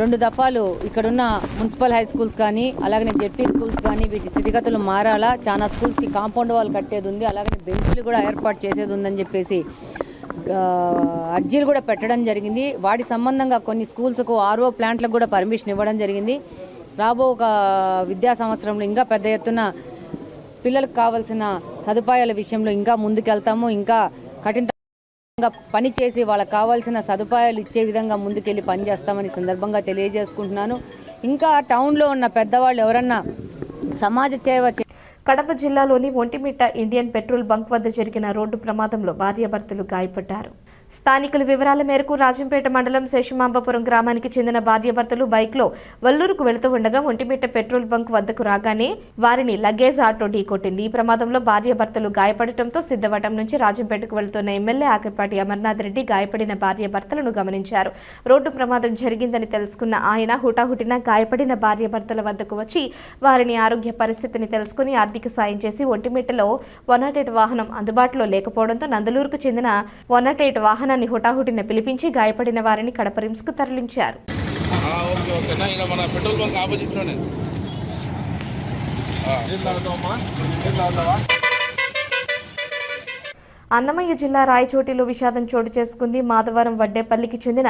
రెండు దఫాలు ఇక్కడున్న municipal high schools కానీ అలాగనే జెడ్పీ స్కూల్స్ కానీ వీటి స్థితిగతులు మారాలా? చాలా స్కూల్స్కి కాంపౌండ్ వాల్ కట్టేది ఉంది అలాగనే బెంచ్లు కూడా ఏర్పాటు చేసేది ఉందని చెప్పేసి అర్జీలు కూడా పెట్టడం జరిగింది. వాటి సంబంధంగా కొన్ని స్కూల్స్కు ఆర్ఓ ప్లాంట్లకు కూడా పర్మిషన్ ఇవ్వడం జరిగింది. రాబో ఒక విద్యా సంవత్సరంలో ఇంకా పెద్ద ఎత్తున పిల్లలకు కావాల్సిన సదుపాయాల విషయంలో ఇంకా ముందుకెళ్తాము ఇంకా కఠిన పని చేసి వాళ్ళకి కావాల్సిన సదుపాయాలు ఇచ్చే విధంగా ముందుకెళ్ళి పనిచేస్తామని సందర్భంగా తెలియజేసుకుంటున్నాను. ఇంకా టౌన్లో ఉన్న పెద్దవాళ్ళు ఎవరన్నా సమాజ సేవ కడప జిల్లాలోని ఒంటిమిట్ట ఇండియన్ పెట్రోల్ బంక్ వద్ద జరిగిన రోడ్డు ప్రమాదంలో భార్యాభర్తలు గాయపడ్డారు. స్థానికుల వివరాల మేరకు రాజంపేట మండలం శేషమాంబపురం గ్రామానికి చెందిన భార్యాభర్తలు బైక్లో వల్లూరుకు వెళుతూ ఉండగా ఒంటిమిట్ట పెట్రోల్ బంక్ వద్దకు రాగానే వారిని లగేజ్ ఆటో ఢీకొట్టింది. ఈ ప్రమాదంలో భార్యాభర్తలు గాయపడటంతో సిద్ధవటం నుంచి రాజంపేటకు వెళుతున్న ఎమ్మెల్యే ఆకపాటి అమర్నాథ్ రెడ్డి గాయపడిన భార్యాభర్తలను గమనించారు. రోడ్డు ప్రమాదం జరిగిందని తెలుసుకున్న ఆయన హుటాహుటిన గాయపడిన భార్యాభర్తల వద్దకు వచ్చి వారిని ఆరోగ్య పరిస్థితిని తెలుసుకుని ఆర్థిక సాయం చేసి ఒంటిమిట్టలో వన్ నాట్ ఎయిట్ వాహనం అందుబాటులో లేకపోవడంతో నందలూరుకు చెందిన వన్ నాట్ ఎయిట్ వాహనాన్ని హుటాహుటిన పిలిపించి గాయపడిన వారిని కడప రిమ్స్కు తరలించారు. ఆ, ఓకే ఓకేనా ఇక్కడ మన పెట్రోల్ బంక్ ఆపోజిట్లోనే. అన్నమయ్య జిల్లా రాయచోటిలో విషాదం చోటు చేసుకుంది. మాధవరం వడ్డేపల్లికి చెందిన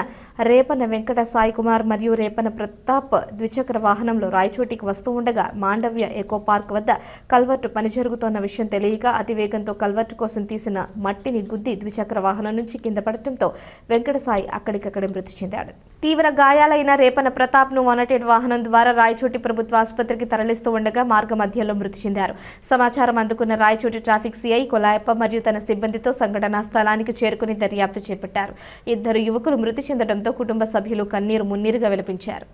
రేపన వెంకట సాయి కుమార్ మరియు రేపన ప్రతాప్ ద్విచక్ర వాహనంలో రాయచోటికి వస్తూ ఉండగా మాండవ్య ఎకో పార్క్ వద్ద కల్వర్టు పని జరుగుతోన్న విషయం తెలియక అతివేగంతో కల్వర్టు కోసం తీసిన మట్టిని గుద్ది ద్విచక్ర వాహనం నుంచి కింద పడటంతో వెంకట సాయి అక్కడికక్కడే మృతి చెందాడు. తీవ్ర గాయాలైన రేపన ప్రతాప్ను వనటెడ్ వాహనం ద్వారా రాయచోటి ప్రభుత్వ ఆసుపత్రికి తరలిస్తూ ఉండగా మార్గ మధ్యలో మృతి చెందారు. సమాచారం అందుకున్న రాయచోటి ట్రాఫిక్ సిఐ కొలాయప్ప మరియు తన సిబ్బంది సిబ్బందితో సంఘటనా స్థలానికి చేరుకుని దర్యాప్తు చేపట్టారు. ఇద్దరు యువకులు మృతి చెందడంతో కుటుంబ సభ్యులు కన్నీరు మున్నీరుగా విలపించారు.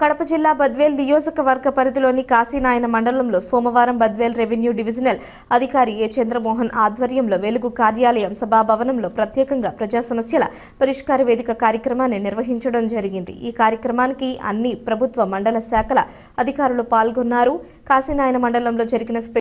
కడప జిల్లా బద్వేల్ నియోజకవర్గ పరిధిలోని కాశీనాయన మండలంలో సోమవారం బద్వేల్ రెవెన్యూ డివిజనల్ అధికారి ఏ. చంద్రమోహన్ ఆధ్వర్యంలో వెలుగు కార్యాలయం సభాభవనంలో ప్రత్యేకంగా ప్రజా సమస్యల పరిష్కార వేదిక కార్యక్రమాన్ని నిర్వహించడం జరిగింది. ఈ కార్యక్రమానికి అన్ని ప్రభుత్వ మండల శాఖల అధికారులు పాల్గొన్నారు. కాశీనాయన మండలంలో జరిగిన